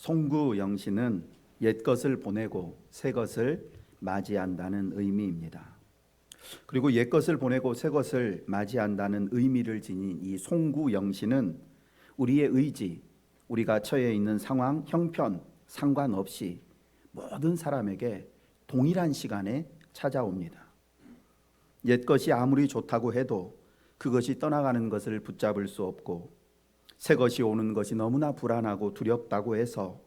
송구 영신은 옛 것을 보내고 새 것을 맞이한다는 의미입니다. 그리고 옛 것을 보내고 새 것을 맞이한다는 의미를 지닌 이 송구 영신은 우리의 의지, 우리가 처해 있는 상황, 형편 상관없이 모든 사람에게 동일한 시간에 찾아옵니다. 옛 것이 아무리 좋다고 해도 그것이 떠나가는 것을 붙잡을 수 없고 새 것이 오는 것이 너무나 불안하고 두렵다고 해서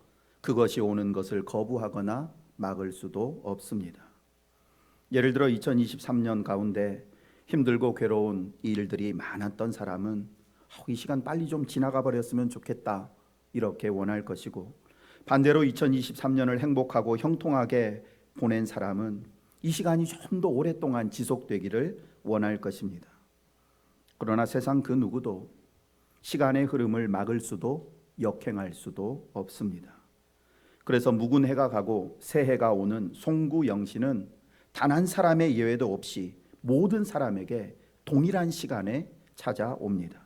그것이 오는 것을 거부하거나 막을 수도 없습니다. 예를 들어 2023년 가운데 힘들고 괴로운 일들이 많았던 사람은 어, 이 시간 빨리 좀 지나가 버렸으면 좋겠다 이렇게 원할 것이고 반대로 2023년을 행복하고 형통하게 보낸 사람은 이 시간이 좀 더 오랫동안 지속되기를 원할 것입니다. 그러나 세상 그 누구도 시간의 흐름을 막을 수도 역행할 수도 없습니다. 그래서 묵은 해가 가고 새 해가 오는 송구 영신은 단 한 사람의 예외도 없이 모든 사람에게 동일한 시간에 찾아옵니다.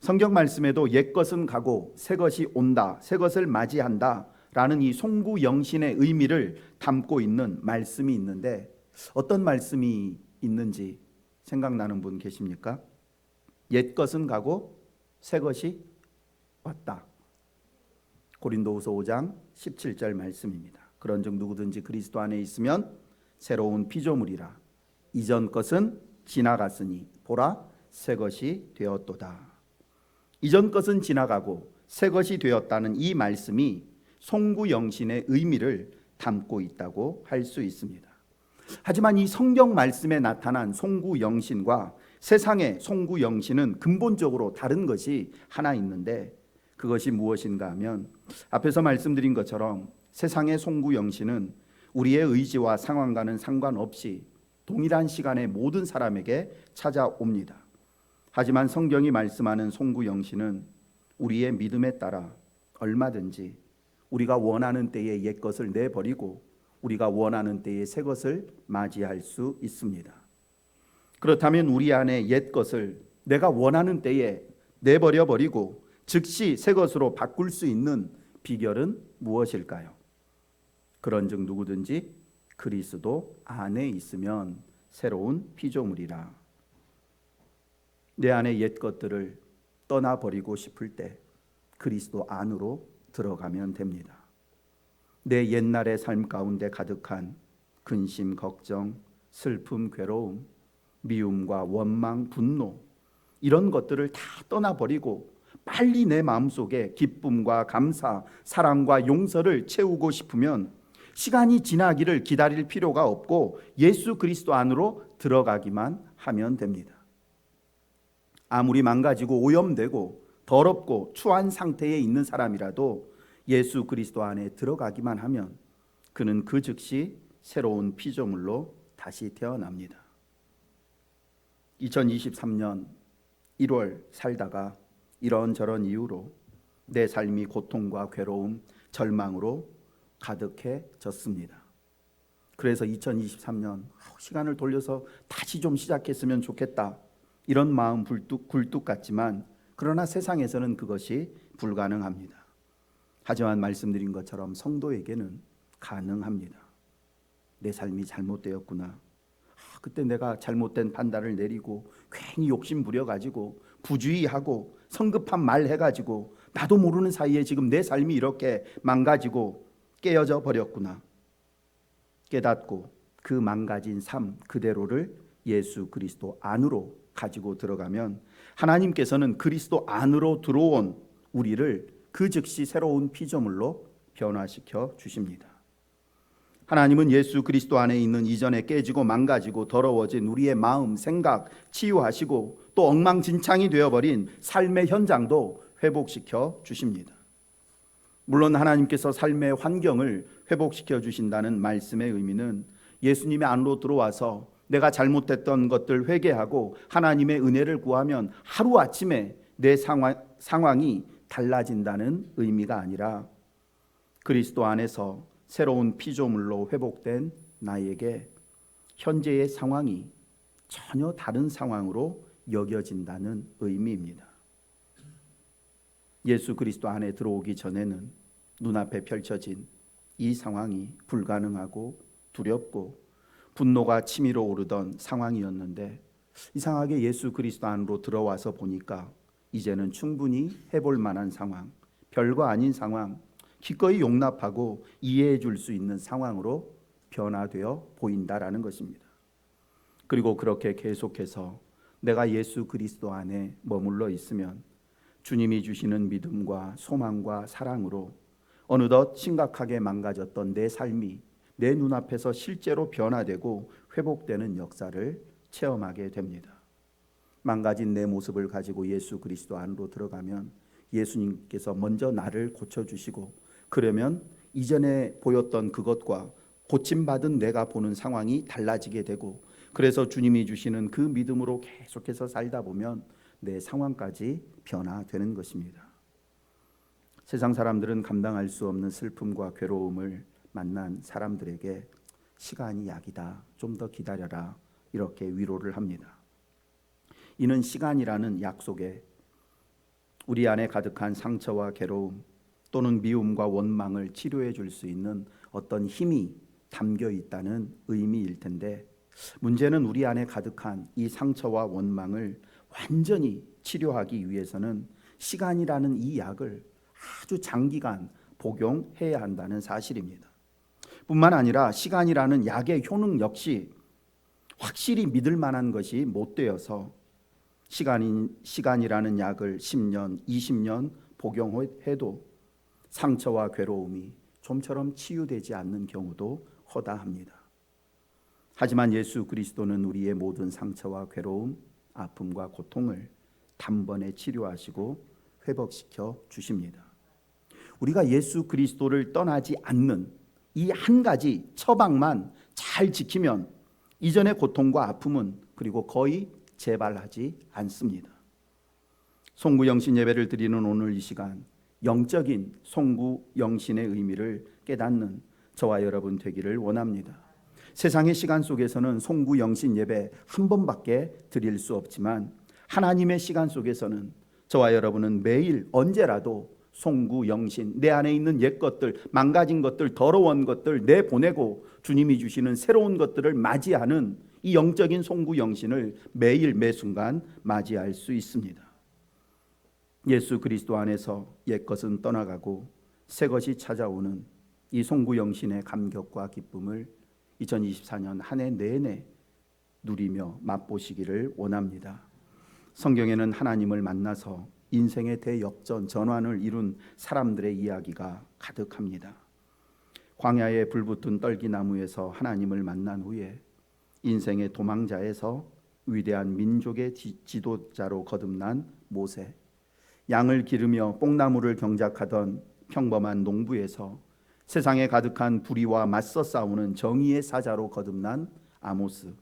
성경 말씀에도 옛 것은 가고 새 것이 온다, 새 것을 맞이한다 라는 이 송구 영신의 의미를 담고 있는 말씀이 있는데 어떤 말씀이 있는지 생각나는 분 계십니까? 옛 것은 가고 새 것이 왔다. 고린도후서 5장 17절 말씀입니다. 그런즉 누구든지 그리스도 안에 있으면 새로운 피조물이라 이전 것은 지나갔으니 보라 새 것이 되었도다. 이전 것은 지나가고 새 것이 되었다는 이 말씀이 송구 영신의 의미를 담고 있다고 할 수 있습니다. 하지만 이 성경 말씀에 나타난 송구 영신과 세상의 송구 영신은 근본적으로 다른 것이 하나 있는데 그것이 무엇인가 하면 앞에서 말씀드린 것처럼 세상의 송구 영신은 우리의 의지와 상황과는 상관없이 동일한 시간에 모든 사람에게 찾아옵니다. 하지만 성경이 말씀하는 송구 영신은 우리의 믿음에 따라 얼마든지 우리가 원하는 때에 옛 것을 내버리고 우리가 원하는 때에 새 것을 맞이할 수 있습니다. 그렇다면 우리 안에 옛 것을 내가 원하는 때에 내버려 버리고 즉시 새 것으로 바꿀 수 있는 비결은 무엇일까요? 그런즉 누구든지 그리스도 안에 있으면 새로운 피조물이라. 내 안에 옛 것들을 떠나 버리고 싶을 때 그리스도 안으로 들어가면 됩니다. 내 옛날의 삶 가운데 가득한 근심, 걱정, 슬픔, 괴로움, 미움과 원망, 분노 이런 것들을 다 떠나 버리고 빨리 내 마음속에 기쁨과 감사, 사랑과 용서를 채우고 싶으면 시간이 지나기를 기다릴 필요가 없고 예수 그리스도 안으로 들어가기만 하면 됩니다. 아무리 망가지고 오염되고 더럽고 추한 상태에 있는 사람이라도 예수 그리스도 안에 들어가기만 하면 그는 그 즉시 새로운 피조물로 다시 태어납니다. 2023년 1월 살다가 이런저런 이유로 내 삶이 고통과 괴로움, 절망으로 가득해졌습니다. 그래서 2023년 시간을 돌려서 다시 좀 시작했으면 좋겠다. 이런 마음 굴뚝, 굴뚝 같지만 그러나 세상에서는 그것이 불가능합니다. 하지만 말씀드린 것처럼 성도에게는 가능합니다. 내 삶이 잘못되었구나. 아, 그때 내가 잘못된 판단을 내리고 괜히 욕심 부려가지고 부주의하고 성급한 말 해가지고 나도 모르는 사이에 지금 내 삶이 이렇게 망가지고 깨어져 버렸구나. 깨닫고 그 망가진 삶 그대로를 예수 그리스도 안으로 가지고 들어가면 하나님께서는 그리스도 안으로 들어온 우리를 그 즉시 새로운 피조물로 변화시켜 주십니다. 하나님은 예수 그리스도 안에 있는 이전에 깨지고 망가지고 더러워진 우리의 마음, 생각 치유하시고 또 엉망진창이 되어버린 삶의 현장도 회복시켜 주십니다. 물론 하나님께서 삶의 환경을 회복시켜 주신다는 말씀의 의미는 예수님의 안으로 들어와서 내가 잘못했던 것들 회개하고 하나님의 은혜를 구하면 하루아침에 내 상황, 상황이 달라진다는 의미가 아니라 그리스도 안에서 새로운 피조물로 회복된 나에게 현재의 상황이 전혀 다른 상황으로 여겨진다는 의미입니다. 예수 그리스도 안에 들어오기 전에는 눈앞에 펼쳐진 이 상황이 불가능하고 두렵고 분노가 치밀어 오르던 상황이었는데 이상하게 예수 그리스도 안으로 들어와서 보니까 이제는 충분히 해볼 만한 상황, 별거 아닌 상황, 기꺼이 용납하고 이해해 줄 수 있는 상황으로 변화되어 보인다라는 것입니다. 그리고 그렇게 계속해서 내가 예수 그리스도 안에 머물러 있으면 주님이 주시는 믿음과 소망과 사랑으로 어느덧 심각하게 망가졌던 내 삶이 내 눈앞에서 실제로 변화되고 회복되는 역사를 체험하게 됩니다. 망가진 내 모습을 가지고 예수 그리스도 안으로 들어가면 예수님께서 먼저 나를 고쳐주시고 그러면 이전에 보였던 그것과 고침받은 내가 보는 상황이 달라지게 되고 그래서 주님이 주시는 그 믿음으로 계속해서 살다 보면 내 상황까지 변화되는 것입니다. 세상 사람들은 감당할 수 없는 슬픔과 괴로움을 만난 사람들에게 시간이 약이다. 좀 더 기다려라. 이렇게 위로를 합니다. 이는 시간이라는 약속에 우리 안에 가득한 상처와 괴로움 또는 미움과 원망을 치료해 줄 수 있는 어떤 힘이 담겨 있다는 의미일 텐데 문제는 우리 안에 가득한 이 상처와 원망을 완전히 치료하기 위해서는 시간이라는 이 약을 아주 장기간 복용해야 한다는 사실입니다. 뿐만 아니라 시간이라는 약의 효능 역시 확실히 믿을 만한 것이 못 되어서 시간인 시간이라는 약을 10년, 20년 복용해도 상처와 괴로움이 좀처럼 치유되지 않는 경우도 허다합니다. 하지만 예수 그리스도는 우리의 모든 상처와 괴로움, 아픔과 고통을 단번에 치료하시고 회복시켜 주십니다. 우리가 예수 그리스도를 떠나지 않는 이 한 가지 처방만 잘 지키면 이전의 고통과 아픔은 그리고 거의 재발하지 않습니다. 송구 영신 예배를 드리는 오늘 이 시간 영적인 송구 영신의 의미를 깨닫는 저와 여러분 되기를 원합니다. 세상의 시간 속에서는 송구 영신 예배 한 번밖에 드릴 수 없지만 하나님의 시간 속에서는 저와 여러분은 매일 언제라도 송구 영신 내 안에 있는 옛 것들 망가진 것들 더러운 것들 내보내고 주님이 주시는 새로운 것들을 맞이하는 이 영적인 송구 영신을 매일 매 순간 맞이할 수 있습니다. 예수 그리스도 안에서 옛 것은 떠나가고 새 것이 찾아오는 이 송구 영신의 감격과 기쁨을 2024년 한 해 내내 누리며 맛보시기를 원합니다. 성경에는 하나님을 만나서 인생의 대역전 전환을 이룬 사람들의 이야기가 가득합니다. 광야에 불붙은 떨기나무에서 하나님을 만난 후에 인생의 도망자에서 위대한 민족의 지도자로 거듭난 모세, 양을 기르며 뽕나무를 경작하던 평범한 농부에서 세상에 가득한 불의와 맞서 싸우는 정의의 사자로 거듭난 아모스,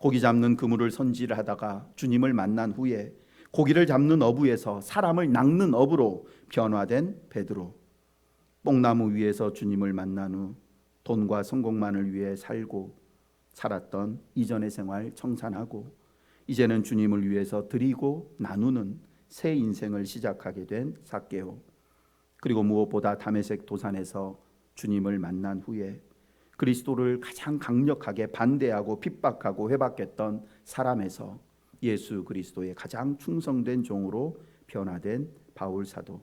고기 잡는 그물을 손질하다가 주님을 만난 후에 고기를 잡는 어부에서 사람을 낚는 어부로 변화된 베드로. 뽕나무 위에서 주님을 만난 후 돈과 성공만을 위해 살고 살았던 이전의 생활 청산하고 이제는 주님을 위해서 드리고 나누는 새 인생을 시작하게 된 사개오. 그리고 무엇보다 담에색 도산에서 주님을 만난 후에 그리스도를 가장 강력하게 반대하고 핍박하고 회박했던 사람에서 예수 그리스도의 가장 충성된 종으로 변화된 바울 사도.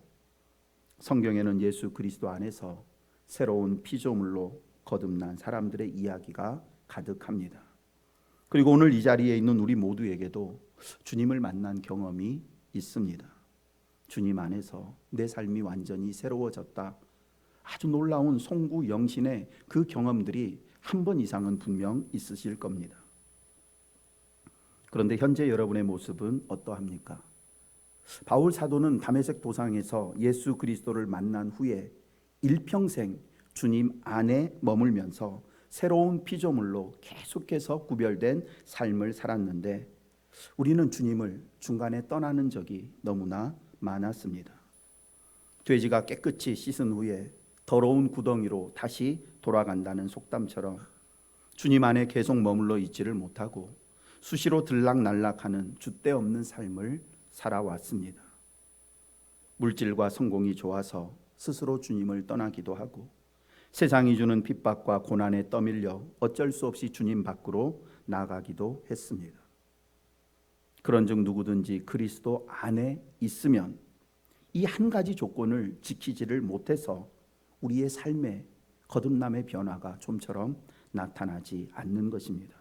성경에는 예수 그리스도 안에서 새로운 피조물로 거듭난 사람들의 이야기가 가득합니다. 그리고 오늘 이 자리에 있는 우리 모두에게도 주님을 만난 경험이 있습니다. 주님 안에서 내 삶이 완전히 새로워졌다. 아주 놀라운 송구 영신의 그 경험들이 한 번 이상은 분명 있으실 겁니다. 그런데 현재 여러분의 모습은 어떠합니까? 바울 사도는 담에색 도상에서 예수 그리스도를 만난 후에 일평생 주님 안에 머물면서 새로운 피조물로 계속해서 구별된 삶을 살았는데 우리는 주님을 중간에 떠나는 적이 너무나 많았습니다. 돼지가 깨끗이 씻은 후에 더러운 구덩이로 다시 돌아간다는 속담처럼 주님 안에 계속 머물러 있지를 못하고 수시로 들락날락하는 줏대 없는 삶을 살아왔습니다. 물질과 성공이 좋아서 스스로 주님을 떠나기도 하고 세상이 주는 핍박과 고난에 떠밀려 어쩔 수 없이 주님 밖으로 나가기도 했습니다. 그런즉 누구든지 그리스도 안에 있으면 이 한 가지 조건을 지키지를 못해서 우리의 삶에 거듭남의 변화가 좀처럼 나타나지 않는 것입니다.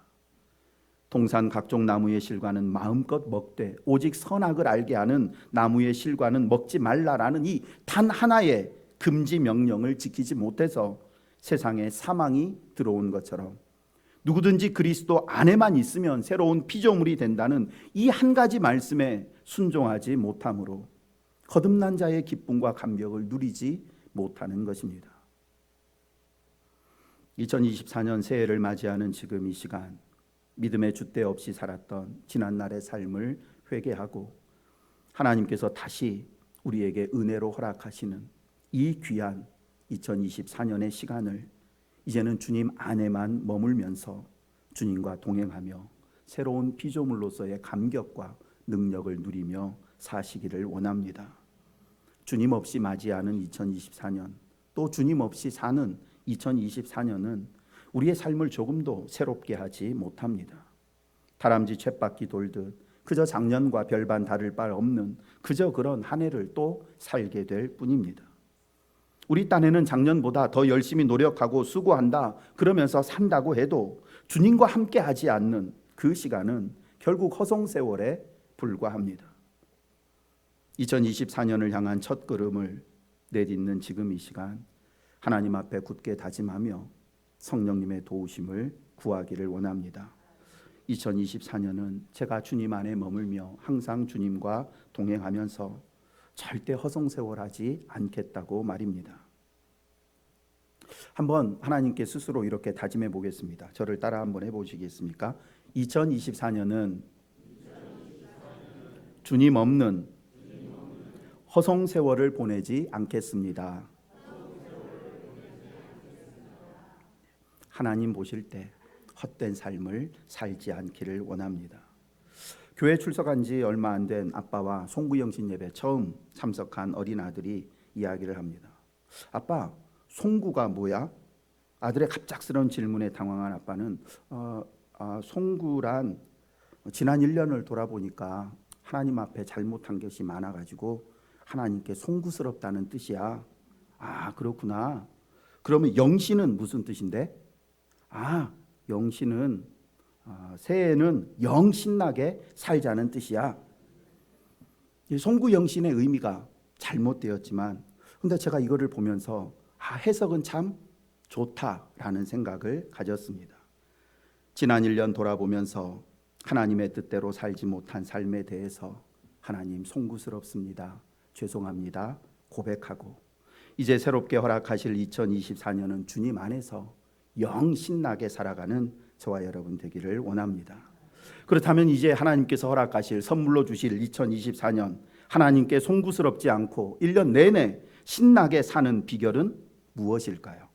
동산 각종 나무의 실과는 마음껏 먹되 오직 선악을 알게 하는 나무의 실과는 먹지 말라라는 이 단 하나의 금지 명령을 지키지 못해서 세상에 사망이 들어온 것처럼 누구든지 그리스도 안에만 있으면 새로운 피조물이 된다는 이 한 가지 말씀에 순종하지 못함으로 거듭난 자의 기쁨과 감격을 누리지 못하는 것입니다. 2024년 새해를 맞이하는 지금 이 시간 믿음의 줏대 없이 살았던 지난날의 삶을 회개하고 하나님께서 다시 우리에게 은혜로 허락하시는 이 귀한 2024년의 시간을 이제는 주님 안에만 머물면서 주님과 동행하며 새로운 피조물로서의 감격과 능력을 누리며 사시기를 원합니다. 주님 없이 맞이하는 2024년 또 주님 없이 사는 2024년은 우리의 삶을 조금도 새롭게 하지 못합니다. 다람쥐 쳇바퀴 돌듯 그저 작년과 별반 다를 바 없는 그저 그런 한 해를 또 살게 될 뿐입니다. 우리 딴에는 작년보다 더 열심히 노력하고 수고한다 그러면서 산다고 해도 주님과 함께 하지 않는 그 시간은 결국 허송세월에 불과합니다. 2024년을 향한 첫 걸음을 내딛는 지금 이 시간 하나님 앞에 굳게 다짐하며 성령님의 도우심을 구하기를 원합니다. 2024년은 제가 주님 안에 머물며 항상 주님과 동행하면서 절대 허송세월하지 않겠다고 말입니다. 한번 하나님께 스스로 이렇게 다짐해 보겠습니다. 저를 따라 한번 해 보시겠습니까? 2024년은 주님 없는 허송세월을 보내지 않겠습니다. 하나님 보실 때 헛된 삶을 살지 않기를 원합니다. 교회 출석한 지 얼마 안 된 아빠와 송구영신 예배 처음 참석한 어린 아들이 이야기를 합니다. 아빠, 송구가 뭐야? 아들의 갑작스러운 질문에 당황한 아빠는 어, 아, 송구란 지난 1년을 돌아보니까 하나님 앞에 잘못한 것이 많아가지고 하나님께 송구스럽다는 뜻이야. 아 그렇구나. 그러면 영신은 무슨 뜻인데? 아 영신은 어, 새해는 영 신나게 살자는 뜻이야. 송구 영신의 의미가 잘못되었지만, 근데 제가 이거를 보면서 아, 해석은 참 좋다라는 생각을 가졌습니다. 지난 1년 돌아보면서 하나님의 뜻대로 살지 못한 삶에 대해서 하나님 송구스럽습니다. 죄송합니다. 고백하고 이제 새롭게 허락하실 2024년은 주님 안에서 영 신나게 살아가는 저와 여러분 되기를 원합니다. 그렇다면 이제 하나님께서 허락하실 선물로 주실 2024년 하나님께 송구스럽지 않고 1년 내내 신나게 사는 비결은 무엇일까요?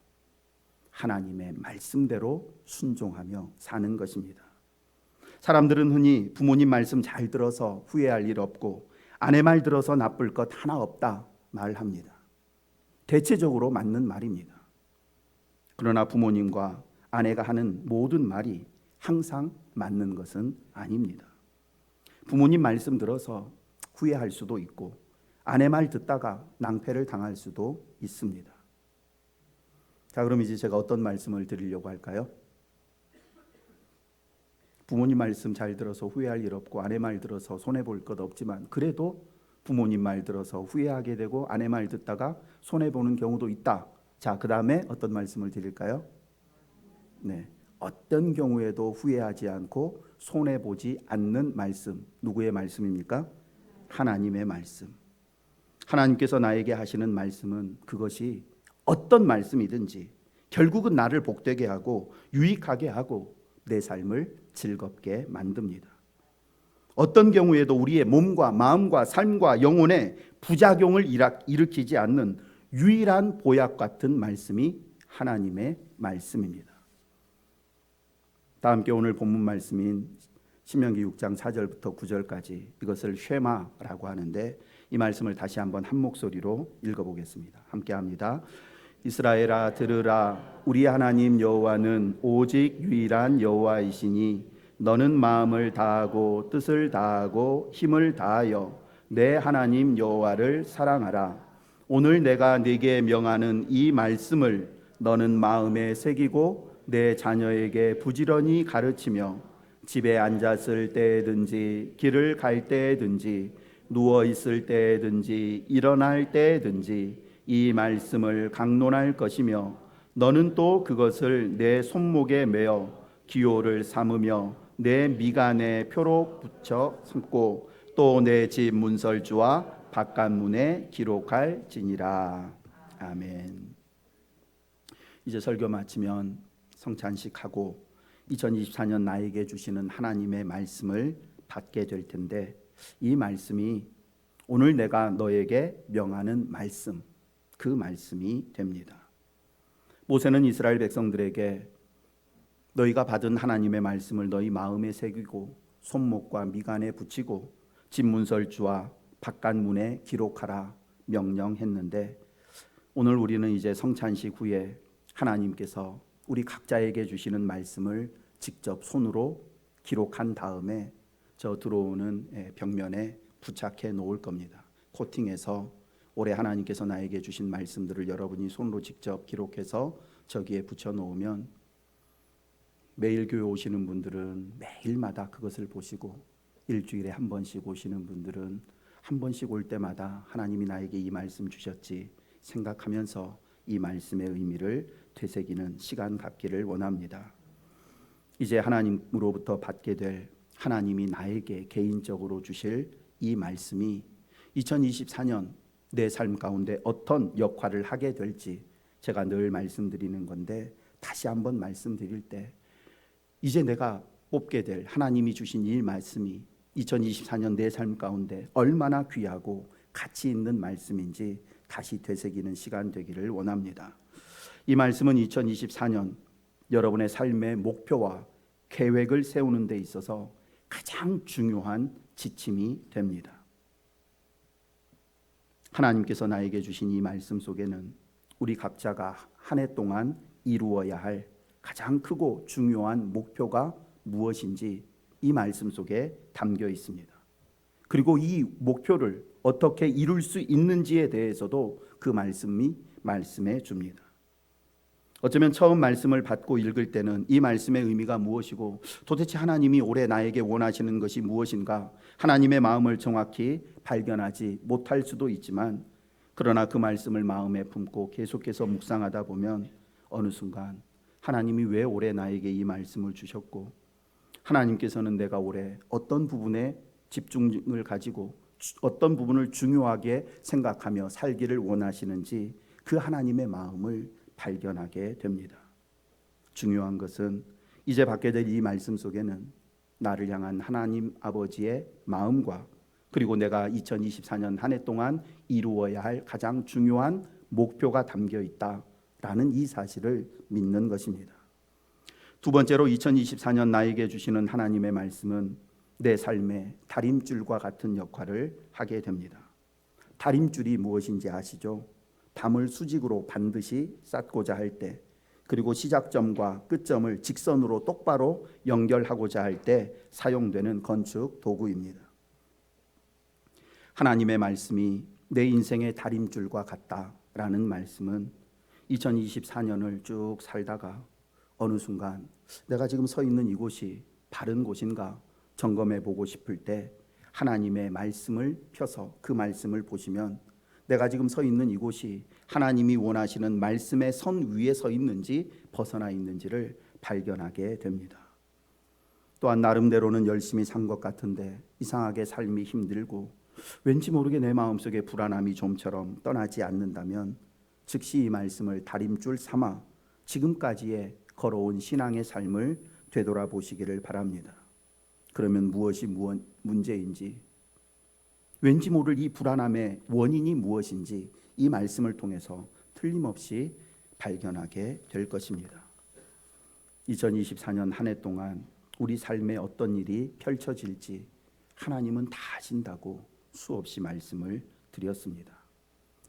하나님의 말씀대로 순종하며 사는 것입니다. 사람들은 흔히 부모님 말씀 잘 들어서 후회할 일 없고 아내 말 들어서 나쁠 것 하나 없다 말합니다. 대체적으로 맞는 말입니다. 그러나 부모님과 아내가 하는 모든 말이 항상 맞는 것은 아닙니다. 부모님 말씀 들어서 후회할 수도 있고 아내 말 듣다가 낭패를 당할 수도 있습니다. 자, 그럼 이제 제가 어떤 말씀을 드리려고 할까요? 부모님 말씀 잘 들어서 후회할 일 없고 아내 말 들어서 손해 볼 것 없지만 그래도 부모님 말 들어서 후회하게 되고 아내 말 듣다가 손해 보는 경우도 있다. 자, 그다음에 어떤 말씀을 드릴까요? 네. 어떤 경우에도 후회하지 않고 손해 보지 않는 말씀. 누구의 말씀입니까? 하나님의 말씀. 하나님께서 나에게 하시는 말씀은 그것이 어떤 말씀이든지 결국은 나를 복되게 하고 유익하게 하고 내 삶을 즐겁게 만듭니다. 어떤 경우에도 우리의 몸과 마음과 삶과 영혼에 부작용을 일으키지 않는 유일한 보약 같은 말씀이 하나님의 말씀입니다. 다 함께 오늘 본문 말씀인 신명기 6장 4절부터 9절까지 이것을 쉐마라고 하는데 이 말씀을 다시 한번 한 목소리로 읽어보겠습니다. 함께합니다. 이스라엘아 들으라 우리 하나님 여호와는 오직 유일한 여호와이시니 너는 마음을 다하고 뜻을 다하고 힘을 다하여 내 하나님 여호와를 사랑하라 오늘 내가 네게 명하는 이 말씀을 너는 마음에 새기고 내 자녀에게 부지런히 가르치며 집에 앉았을 때든지 길을 갈 때든지 누워 있을 때든지 일어날 때든지 이 말씀을 강론할 것이며 너는 또 그것을 내 손목에 매어 기호를 삼으며 내 미간에 표로 붙여 숨고 또 내 집 문설주와 바깥문에 기록할지니라 아멘. 이제 설교 마치면 성찬식하고 2024년 나에게 주시는 하나님의 말씀을 받게 될 텐데 이 말씀이 오늘 내가 너에게 명하는 말씀 그 말씀이 됩니다. 모세는 이스라엘 백성들에게 너희가 받은 하나님의 말씀을 너희 마음에 새기고 손목과 미간에 붙이고 집문설주와 바깥문에 기록하라 명령했는데 오늘 우리는 이제 성찬식 후에 하나님께서 우리 각자에게 주시는 말씀을 직접 손으로 기록한 다음에 저 들어오는 예, 벽면에 부착해 놓을 겁니다. 코팅해서 올해 하나님께서 나에게 주신 말씀들을 여러분이 손으로 직접 기록해서 저기에 붙여 놓으면 매일 교회 오시는 분들은 매일마다 그것을 보시고 일주일에 한 번씩 오시는 분들은 한 번씩 올 때마다 하나님이 나에게 이 말씀 주셨지 생각하면서 이 말씀의 의미를 되새기는 시간 갖기를 원합니다. 이제 하나님으로부터 받게 될 하나님이 나에게 개인적으로 주실 이 말씀이 2024년 내 삶 가운데 어떤 역할을 하게 될지 제가 늘 말씀드리는 건데 다시 한번 말씀드릴 때 이제 내가 뽑게 될 하나님이 주신 이 말씀이 2024년 내 삶 가운데 얼마나 귀하고 가치 있는 말씀인지 다시 되새기는 시간 되기를 원합니다. 이 말씀은 2024년 여러분의 삶의 목표와 계획을 세우는 데 있어서 가장 중요한 지침이 됩니다. 하나님께서 나에게 주신 이 말씀 속에는 우리 각자가 한 해 동안 이루어야 할 가장 크고 중요한 목표가 무엇인지 이 말씀 속에 담겨 있습니다. 그리고 이 목표를 어떻게 이룰 수 있는지에 대해서도 그 말씀이 말씀해 줍니다. 어쩌면 처음 말씀을 받고 읽을 때는 이 말씀의 의미가 무엇이고 도대체 하나님이 올해 나에게 원하시는 것이 무엇인가? 하나님의 마음을 정확히 발견하지 못할 수도 있지만 그러나 그 말씀을 마음에 품고 계속해서 묵상하다 보면 어느 순간 하나님이 왜 올해 나에게 이 말씀을 주셨고 하나님께서는 내가 올해 어떤 부분에 집중을 가지고 어떤 부분을 중요하게 생각하며 살기를 원하시는지 그 하나님의 마음을 발견하게 됩니다. 중요한 것은 이제 받게 될 이 말씀 속에는 나를 향한 하나님 아버지의 마음과 그리고 내가 2024년 한 해 동안 이루어야 할 가장 중요한 목표가 담겨 있다라는 이 사실을 믿는 것입니다. 두 번째로 2024년 나에게 주시는 하나님의 말씀은 내 삶의 다림줄과 같은 역할을 하게 됩니다. 다림줄이 무엇인지 아시죠? 담을 수직으로 반드시 쌓고자 할 때, 그리고 시작점과 끝점을 직선으로 똑바로 연결하고자 할 때 사용되는 건축 도구입니다. 하나님의 말씀이 내 인생의 다림줄과 같다라는 말씀은 2024년을 쭉 살다가 어느 순간 내가 지금 서 있는 이곳이 바른 곳인가 점검해 보고 싶을 때 하나님의 말씀을 펴서 그 말씀을 보시면 내가 지금 서 있는 이곳이 하나님이 원하시는 말씀의 선 위에 서 있는지 벗어나 있는지를 발견하게 됩니다. 또한 나름대로는 열심히 산 것 같은데 이상하게 삶이 힘들고 왠지 모르게 내 마음속에 불안함이 좀처럼 떠나지 않는다면 즉시 이 말씀을 다림줄 삼아 지금까지의 걸어온 신앙의 삶을 되돌아보시기를 바랍니다. 그러면 무엇이 무엇 문제인지 왠지 모를 이 불안함의 원인이 무엇인지 이 말씀을 통해서 틀림없이 발견하게 될 것입니다. 2024년 한 해 동안 우리 삶에 어떤 일이 펼쳐질지 하나님은 다 아신다고 수없이 말씀을 드렸습니다.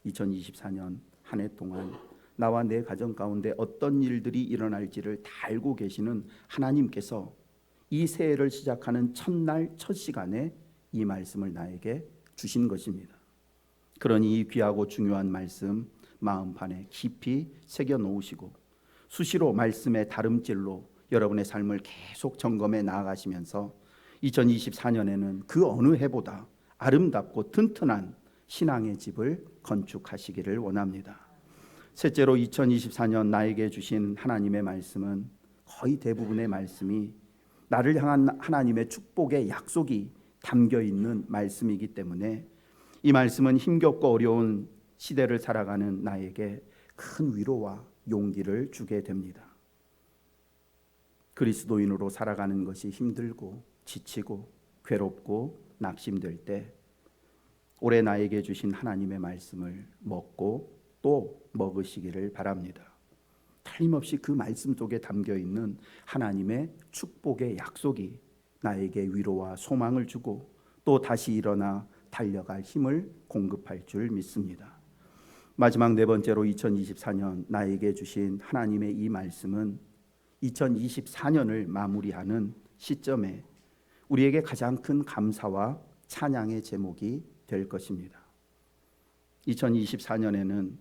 2024년 한 해 동안 나와 내 가정 가운데 어떤 일들이 일어날지를 다 알고 계시는 하나님께서 이 새해를 시작하는 첫날 첫 시간에 이 말씀을 나에게 주신 것입니다. 그러니 이 귀하고 중요한 말씀 마음판에 깊이 새겨 놓으시고 수시로 말씀의 다름질로 여러분의 삶을 계속 점검해 나아가시면서 2024년에는 그 어느 해보다 아름답고 튼튼한 신앙의 집을 건축하시기를 원합니다. 셋째로 2024년 나에게 주신 하나님의 말씀은 거의 대부분의 말씀이 나를 향한 하나님의 축복의 약속이 담겨 있는 말씀이기 때문에 이 말씀은 힘겹고 어려운 시대를 살아가는 나에게 큰 위로와 용기를 주게 됩니다. 그리스도인으로 살아가는 것이 힘들고 지치고 괴롭고 낙심될 때 올해 나에게 주신 하나님의 말씀을 먹고 또 먹으시기를 바랍니다. 틀림없이 그 말씀 속에 담겨 있는 하나님의 축복의 약속이 나에게 위로와 소망을 주고 또 다시 일어나 달려갈 힘을 공급할 줄 믿습니다. 마지막 네 번째로 2024년 나에게 주신 하나님의 이 말씀은 2024년을 마무리하는 시점에 우리에게 가장 큰 감사와 찬양의 제목이 될 것입니다. 2024년에는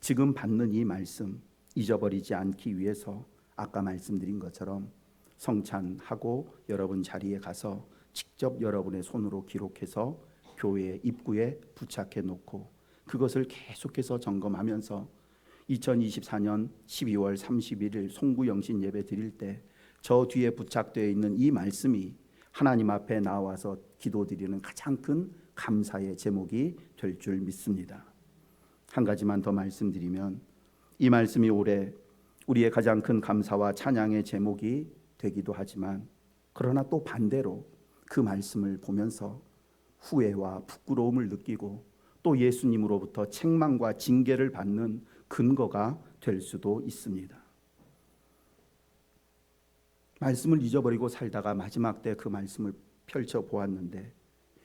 지금 받는 이 말씀 잊어버리지 않기 위해서 아까 말씀드린 것처럼 성찬하고 여러분 자리에 가서 직접 여러분의 손으로 기록해서 교회 입구에 부착해 놓고 그것을 계속해서 점검하면서 2024년 12월 31일 송구영신 예배 드릴 때 저 뒤에 부착되어 있는 이 말씀이 하나님 앞에 나와서 기도드리는 가장 큰 감사의 제목이 될 줄 믿습니다. 한 가지만 더 말씀드리면 이 말씀이 올해 우리의 가장 큰 감사와 찬양의 제목이 되기도 하지만 그러나 또 반대로 그 말씀을 보면서 후회와 부끄러움을 느끼고 또 예수님으로부터 책망과 징계를 받는 근거가 될 수도 있습니다. 말씀을 잊어버리고 살다가 마지막 때 그 말씀을 펼쳐 보았는데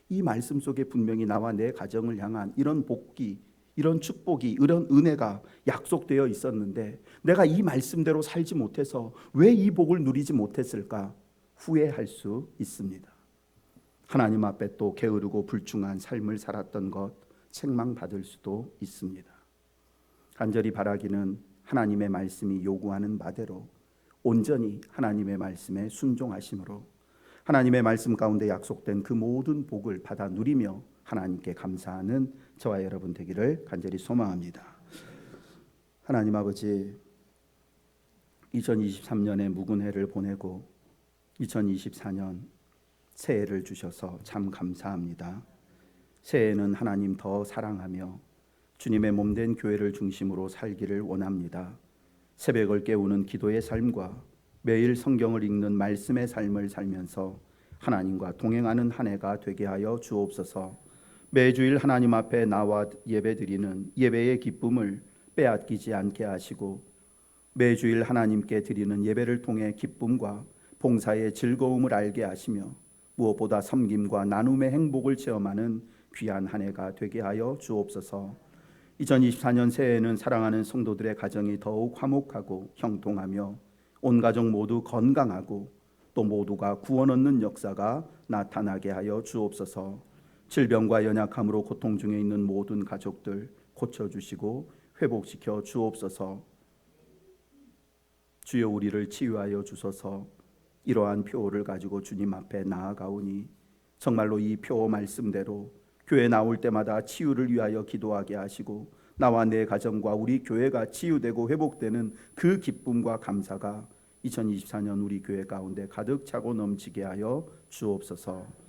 이 말씀 속에 분명히 나와 내 가정을 향한 이런 복기, 이런 축복이, 이런 은혜가 약속되어 있었는데 내가 이 말씀대로 살지 못해서 왜 이 복을 누리지 못했을까 후회할 수 있습니다. 하나님 앞에 또 게으르고 불충한 삶을 살았던 것 책망받을 수도 있습니다. 간절히 바라기는 하나님의 말씀이 요구하는 바대로 온전히 하나님의 말씀에 순종하심으로 하나님의 말씀 가운데 약속된 그 모든 복을 받아 누리며 하나님께 감사하는 저와 여러분 되기를 간절히 소망합니다. 하나님 아버지 2023년의 묵은 해를 보내고 2024년 새해를 주셔서 참 감사합니다. 새해에는 하나님 더 사랑하며 주님의 몸된 교회를 중심으로 살기를 원합니다. 새벽을 깨우는 기도의 삶과 매일 성경을 읽는 말씀의 삶을 살면서 하나님과 동행하는 한 해가 되게 하여 주옵소서. 매주일 하나님 앞에 나와 예배드리는 예배의 기쁨을 빼앗기지 않게 하시고 매주일 하나님께 드리는 예배를 통해 기쁨과 봉사의 즐거움을 알게 하시며 무엇보다 섬김과 나눔의 행복을 체험하는 귀한 한 해가 되게 하여 주옵소서. 2024년 새해에는 사랑하는 성도들의 가정이 더욱 화목하고 형통하며 온 가족 모두 건강하고 또 모두가 구원 얻는 역사가 나타나게 하여 주옵소서. 질병과 연약함으로 고통 중에 있는 모든 가족들 고쳐 주시고 회복시켜 주옵소서. 주여 우리를 치유하여 주소서. 이러한 표를 가지고 주님 앞에 나아가오니 정말로 이표 말씀대로 교회 나올 때마다 치유를 위하여 기도하게 하시고 나와 내 가정과 우리 교회가 치유되고 회복되는 그 기쁨과 감사가 2024년 우리 교회 가운데 가득 차고 넘치게 하여 주옵소서.